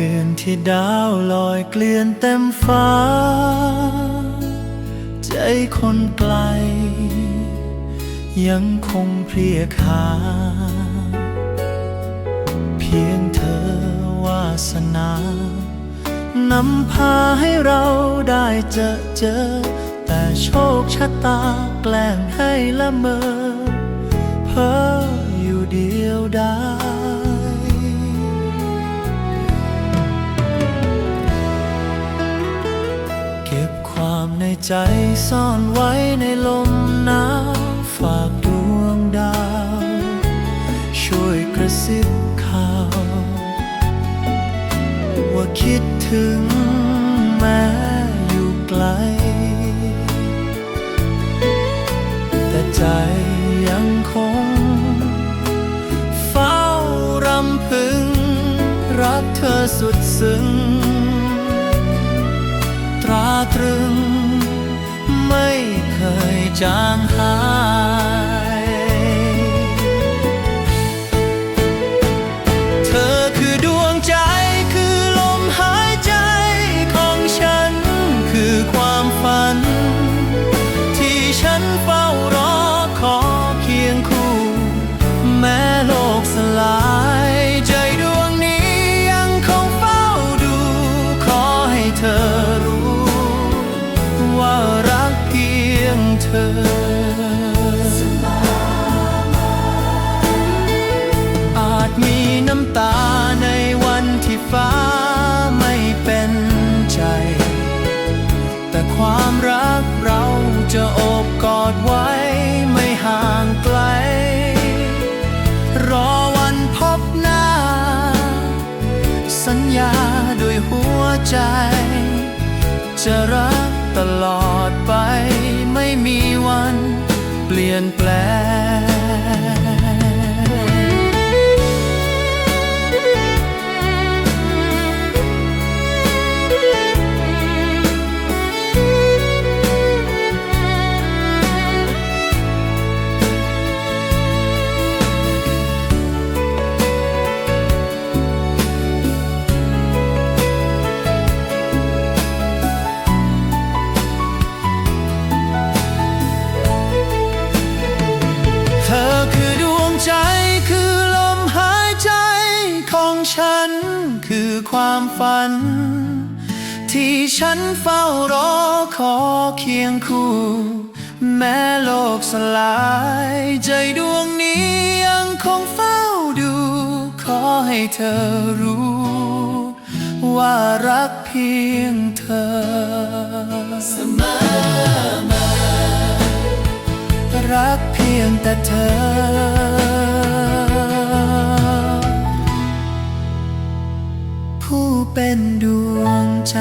คืนที่ดาวลอยเกลื่อนเต็มฟ้า ใจคนไกล ยังคงเพลียคาเพียงเธอวาสนานำพาให้เราได้เจอเจอ แต่โชคชะตาแกล้งให้ละเมอ เพ้ออยู่เดียวดาย ใจซ่อนไว้ในลมหนาวฝากดวงดาว ช่วยกระซิบข่าว ว่าคิดถึงแม้อยู่ไกล แต่ใจยังคง เฝ้ารำพึง รักเธอสุดซึ้งตราตรึง ยจ เธอ อาจมีน้ำตาในวันที่ฟ้าไม่เป็นใจ แต่ความรักเราจะโอบกอดไว้ไม่ห่างไกล รอวันพบหน้า สัญญาด้วยหัวใจ จะรักตลอดไปไม่มีวันเป ลี่ยนแปลง ฉันคือความฝัน ที่ฉันเฝ้ารอขอเคียงคู่ แม้โลกสลายใจดวงนี้ยังคงเฝ้าดู ขอให้เธอรู้ ว่ารักเพียงเธอเสมอมารักเพียงแต่เธอ ผู้เป็นดวงใจ